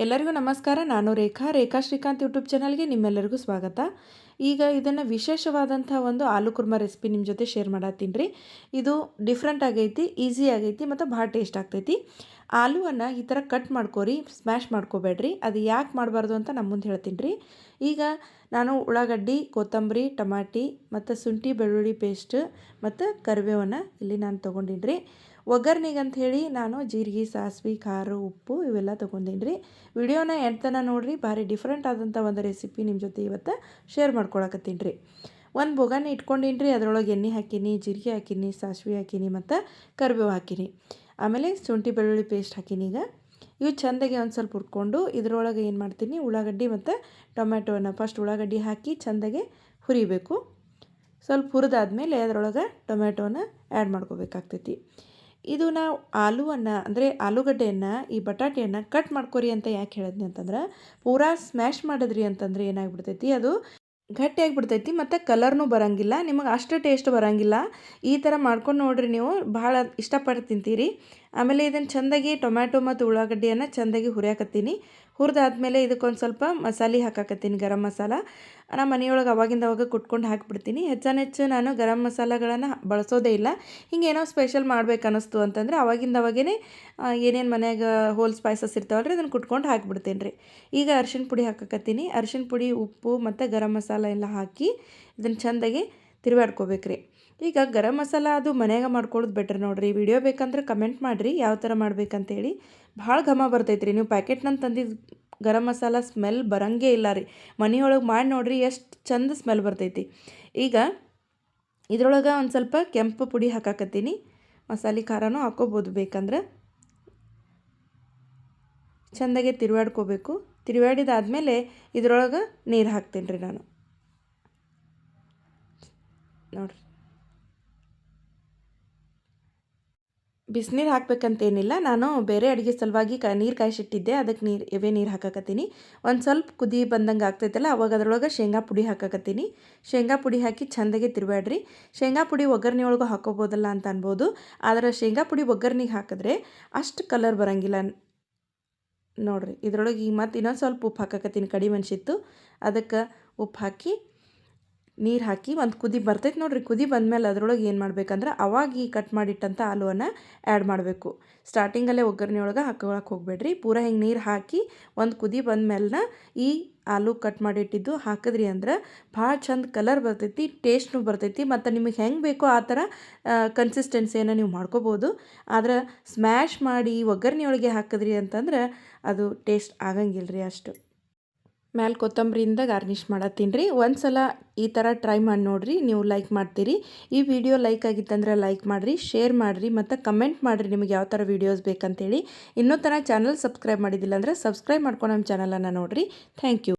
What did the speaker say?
ಎಲ್ಲರಿಗೂ ನಮಸ್ಕಾರ. ನಾನು ರೇಖಾ. ರೇಖಾ ಶ್ರೀಕಾಂತ್ ಯೂಟ್ಯೂಬ್ ಚಾನಲ್ಗೆ ನಿಮ್ಮೆಲ್ಲರಿಗೂ ಸ್ವಾಗತ. ಈಗ ಇದನ್ನು ವಿಶೇಷವಾದಂಥ ಒಂದು ಆಲೂ ಕುರ್ಮಾ ರೆಸಿಪಿ ನಿಮ್ಮ ಜೊತೆ ಶೇರ್ ಮಾಡತ್ತೀನಿ ರೀ. ಇದು ಡಿಫ್ರೆಂಟ್ ಆಗೈತಿ ಈಸಿ ಆಗೈತಿ, ಮತ್ತು ಭಾಳ ಟೇಸ್ಟ್ ಆಗ್ತೈತಿ. ಆಲೂವನ್ನು ಈ ಥರ ಕಟ್ ಮಾಡ್ಕೋರಿ ಸ್ಮ್ಯಾಶ್ ಮಾಡ್ಕೋಬೇಡ್ರಿ. ಅದು ಯಾಕೆ ಮಾಡಬಾರ್ದು ಅಂತ ನಮ್ಮ ಮುಂದೆ ಹೇಳ್ತೀನಿ ರೀ. ಈಗ ನಾನು ಉಳ್ಳಾಗಡ್ಡಿ, ಕೊತ್ತಂಬರಿ, ಟಮಾಟಿ ಮತ್ತು ಶುಂಠಿ, ಬೆಳ್ಳುಳ್ಳಿ ಪೇಸ್ಟ್ ಮತ್ತು ಕರಿಬೇವನ್ನು ಇಲ್ಲಿ ನಾನು ತೊಗೊಂಡಿನಿ ರೀ. ಒಗ್ಗರ್ನಿಗೆ ಅಂತ ಹೇಳಿ ನಾನು ಜೀರಿಗೆ, ಸಾಸಿವೆ, ಖಾರ, ಉಪ್ಪು ಇವೆಲ್ಲ ತೊಗೊಂಡೀನಿ ರೀ. ವಿಡಿಯೋನ ಎಂಡ್ತನ ನೋಡಿರಿ, ಭಾರಿ ಡಿಫ್ರೆಂಟ್ ಆದಂಥ ಒಂದು ರೆಸಿಪಿ ನಿಮ್ಮ ಜೊತೆ ಇವತ್ತು ಶೇರ್ ಮಾಡ್ಕೊಳಕತ್ತೀನಿ ರೀ. ಒಂದು ಬೊಗಾನಿ ಇಟ್ಕೊಂಡೀನಿ ರೀ, ಅದರೊಳಗೆ ಎಣ್ಣೆ ಹಾಕೀನಿ, ಜೀರಿಗೆ ಹಾಕೀನಿ, ಸಾಸಿವೆ ಹಾಕೀನಿ ಮತ್ತು ಕರಿಬೇವು ಹಾಕೀನಿ. ಆಮೇಲೆ ಶುಂಠಿ, ಬೆಳ್ಳುಳ್ಳಿ ಪೇಸ್ಟ್ ಹಾಕೀನಿ ಈಗ. ಇವು ಚೆಂದಾಗಿ ಒಂದು ಸ್ವಲ್ಪ ಹುರ್ಕೊಂಡು ಇದರೊಳಗೆ ಏನು ಮಾಡ್ತೀನಿ, ಉಳ್ಳಾಗಡ್ಡಿ ಮತ್ತು ಟೊಮ್ಯಾಟೋನ ಫಸ್ಟ್ ಉಳ್ಳಾಗಡ್ಡಿ ಹಾಕಿ ಚೆಂದಾಗೆ ಹುರಿಬೇಕು. ಸ್ವಲ್ಪ ಹುರಿದಾದ್ಮೇಲೆ ಅದರೊಳಗೆ ಟೊಮ್ಯಾಟೋನ ಆ್ಯಡ್ ಮಾಡ್ಕೋಬೇಕಾಗ್ತೈತಿ. ಇದು ನಾವು ಆಲೂವನ್ನು ಅಂದರೆ ಆಲೂಗಡ್ಡೆಯನ್ನು ಈ ಬಟಾಟೆಯನ್ನು ಕಟ್ ಮಾಡ್ಕೊರಿ ಅಂತ ಯಾಕೆ ಹೇಳಿದ್ನಿ ಅಂತಂದ್ರೆ, ಪೂರಾ ಸ್ಮ್ಯಾಶ್ ಮಾಡಿದ್ರಿ ಅಂತಂದ್ರೆ ಏನಾಗ್ಬಿಡ್ತೈತಿ, ಅದು ಗಟ್ಟಿಯಾಗಿ ಬಿಡ್ತೈತಿ ಮತ್ತು ಕಲರ್ನೂ ಬರೋಂಗಿಲ್ಲ, ನಿಮಗೆ ಅಷ್ಟು ಟೇಸ್ಟ್ ಬರೋಂಗಿಲ್ಲ. ಈ ಥರ ಮಾಡ್ಕೊಂಡು ನೋಡಿರಿ ನೀವು, ಭಾಳ ಇಷ್ಟಪಟ್ಟು ತಿಂತೀರಿ. ಆಮೇಲೆ ಇದನ್ನು ಚೆಂದಾಗಿ ಟೊಮ್ಯಾಟೊ ಮತ್ತು ಉಳ್ಳಾಗಡ್ಡಿಯನ್ನು ಚೆಂದಾಗಿ ಹುರಿಯಾಕತ್ತೀನಿ. ಹುರಿದಾದ್ಮೇಲೆ ಇದಕ್ಕೊಂದು ಸ್ವಲ್ಪ ಮಸಾಲೆ ಹಾಕಾಕತ್ತೀನಿ, ಗರಂ ಮಸಾಲ. ನಮ್ಮ ಮನೆಯೊಳಗೆ ಅವಾಗಿಂದ ಅವಾಗ ಕುಟ್ಕೊಂಡು ಹಾಕಿಬಿಡ್ತೀನಿ. ಹೆಚ್ಚಾನೆಚ್ಚು ನಾನು ಗರಂ ಮಸಾಲಗಳನ್ನು ಬಳಸೋದೇ ಇಲ್ಲ. ಹಿಂಗೇನೋ ಸ್ಪೆಷಲ್ ಮಾಡ್ಬೇಕು ಅನ್ನಿಸ್ತು ಅಂತಂದರೆ ಅವಾಗಿಂದ ಅವಾಗೇ ಏನೇನು ಮನ್ಯಾಗ ಹೋಲ್ ಸ್ಪೈಸಸ್ ಇರ್ತಾವಲ್ಲ ರೀ ಅದನ್ನು ಕುಟ್ಕೊಂಡು ಹಾಕಿಬಿಡ್ತೀನಿ ರೀ ಈಗ ಅರ್ಶಿನ ಪುಡಿ ಹಾಕಕತ್ತೀನಿ. ಅರ್ಶಿನ ಪುಡಿ, ಉಪ್ಪು ಮತ್ತು ಗರಂ ಮಸಾಲ ಎಲ್ಲ ಹಾಕಿ ಇದನ್ನು ಚೆಂದಾಗಿ ತಿರುವಾಡ್ಕೋಬೇಕು ರೀ ಈಗ ಗರಂ ಮಸಾಲ ಅದು ಮನೆಯಾಗ ಮಾಡ್ಕೊಳ್ಳೋದು ಬೆಟ್ರ್ ನೋಡಿರಿ. ವಿಡಿಯೋ ಬೇಕಂದ್ರೆ ಕಮೆಂಟ್ ಮಾಡಿರಿ, ಯಾವ ಥರ ಮಾಡ್ಬೇಕಂತೇಳಿ. ಭಾಳ ಘಮ ಬರ್ತೈತೆ ರೀ ನೀವು ಪ್ಯಾಕೆಟ್ನಂತ ತಂದಿದ್ದು ಗರಂ ಮಸಾಲ ಸ್ಮೆಲ್ ಬರಂಗೇ ಇಲ್ಲ ರೀ. ಮನೆಯೊಳಗೆ ಮಾಡಿ ನೋಡಿರಿ, ಎಷ್ಟು ಚಂದ ಸ್ಮೆಲ್ ಬರ್ತೈತಿ. ಈಗ ಇದ್ರೊಳಗೆ ಒಂದು ಸ್ವಲ್ಪ ಕೆಂಪು ಪುಡಿ ಹಾಕಾಕತ್ತೀನಿ. ಮಸಾಲೆ ಖಾರನೂ ಹಾಕೋಬೋದು ಬೇಕಂದ್ರೆ. ಚೆಂದಾಗೆ ತಿರುವಾಡ್ಕೋಬೇಕು ತಿರುವಾಡಿದಾದ್ಮೇಲೆ ಇದರೊಳಗೆ ನೀರು ಹಾಕ್ತೀನಿ ರೀ ನಾನು. ನೋಡಿರಿ. ಬಿಸಿನೀರು ಹಾಕ್ಬೇಕಂತೇನಿಲ್ಲ. ನಾನು ಬೇರೆ ಅಡುಗೆ ಸಲುವಾಗಿ ಕ, ನೀರು ಕಾಯಿಸಿಟ್ಟಿದ್ದೆ. ಅದಕ್ಕೆ ನೀರು, ಎವೆ ನೀರು ಹಾಕಕತ್ತೀನಿ. ಒಂದು ಸ್ವಲ್ಪ ಕುದಿ ಬಂದಂಗೆ ಆಗ್ತೈತಲ್ಲ, ಅವಾಗ ಅದ್ರೊಳಗೆ ಶೇಂಗಾ ಪುಡಿ ಹಾಕಕತ್ತೀನಿ. ಶೇಂಗಾ ಪುಡಿ ಹಾಕಿ ಚೆಂದಾಗೆ ತಿರ್ಬ್ಯಾಡ್ರಿ. ಶೇಂಗಾ ಪುಡಿ ಒಗ್ಗರಣೆ ಒಳಗೆ ಹಾಕೋಬೋದಲ್ಲ ಅಂತ ಅನ್ಬೋದು. ಆದರೆ ಶೇಂಗಾ ಪುಡಿ ಒಗ್ಗರಣೆಗೆ ಹಾಕಿದ್ರೆ ಅಷ್ಟು ಕಲರ್ ಬರೋಂಗಿಲ್ಲ ನೋಡಿರಿ. ಇದರೊಳಗೆ ಈಗ ಮತ್ತು ಇನ್ನೊಂದು ಸ್ವಲ್ಪ ಉಪ್ಪು ಹಾಕಕತ್ತೀನಿ ಕಡಿಮೆ ಮೆಣಸಿತ್ತು. ಅದಕ್ಕೆ ಉಪ್ಪು ಹಾಕಿ ನೀರು ಹಾಕಿ ಒಂದು ಕುದಿ ಬರ್ತೈತೆ ನೋಡಿರಿ, ಕುದಿ ಬಂದಮೇಲೆ ಅದರೊಳಗೆ ಏನು ಮಾಡ್ಬೇಕಂದ್ರೆ ಅವಾಗ ಈ ಕಟ್ ಮಾಡಿಟ್ಟಂಥ ಆಲೂವನ್ನು ಆ್ಯಡ್ ಮಾಡಬೇಕು. ಸ್ಟಾರ್ಟಿಂಗಲ್ಲೇ ಒಗ್ಗರಣೆ ಒಳಗೆ ಹಾಕೊಳಕ್ಕೆ ಹೋಗ್ಬೇಡ್ರಿ. ಪೂರ ಹಿಂಗೆ ನೀರು ಹಾಕಿ ಒಂದು ಕುದಿ ಬಂದಮೇಲೆ ಈ ಆಲೂ ಕಟ್ ಮಾಡಿಟ್ಟಿದ್ದು ಹಾಕಿದ್ರಿ ಅಂದ್ರೆ ಭಾಳ ಚಂದ ಕಲರ್ ಬರ್ತೈತಿ ಟೇಸ್ಟ್ನು ಬರ್ತೈತಿ. ಮತ್ತು ನಿಮಗೆ ಹೆಂಗೆ ಬೇಕೋ ಆ ಥರ ಕನ್ಸಿಸ್ಟೆನ್ಸಿಯನ್ನು ನೀವು ಮಾಡ್ಕೋಬೋದು. ಆದ್ರೆ ಸ್ಮ್ಯಾಶ್ ಮಾಡಿ ಒಗ್ಗರಣೆ ಒಳಗೆ ಹಾಕಿದ್ರಿ ಅಂತಂದ್ರೆ ಅದು ಟೇಸ್ಟ್ ಆಗಂಗಿಲ್ಲ ರೀ ಅಷ್ಟು. ಮ್ಯಾಲೆ ಕೊತ್ತಂಬರಿಯಿಂದ ಗಾರ್ನಿಷ್ ಮಾಡತ್ತೀನಿ ರೀ. ಒಂದು ಸಲ ಈ ಥರ ಟ್ರೈ ಮಾಡಿ ನೋಡಿರಿ, ನೀವು ಲೈಕ್ ಮಾಡ್ತೀರಿ. ಈ ವಿಡಿಯೋ ಲೈಕ್ ಆಗಿತ್ತಂದ್ರೆ ಲೈಕ್ ಮಾಡಿರಿ ಶೇರ್ ಮಾಡಿರಿ, ಮತ್ತು ಕಮೆಂಟ್ ಮಾಡಿರಿ ನಿಮಗೆ ಯಾವ ಥರ ವೀಡಿಯೋಸ್ ಬೇಕಂತೇಳಿ. ಇನ್ನೂ ಥರ ಚಾನಲ್ ಸಬ್ಸ್ಕ್ರೈಬ್ ಮಾಡಿದ್ದಿಲ್ಲ ಅಂದರೆ ಸಬ್ಸ್ಕ್ರೈಬ್ ಮಾಡ್ಕೊಂಡು ನಮ್ಮ ಚಾನಲನ್ನು ನೋಡಿರಿ. Thank you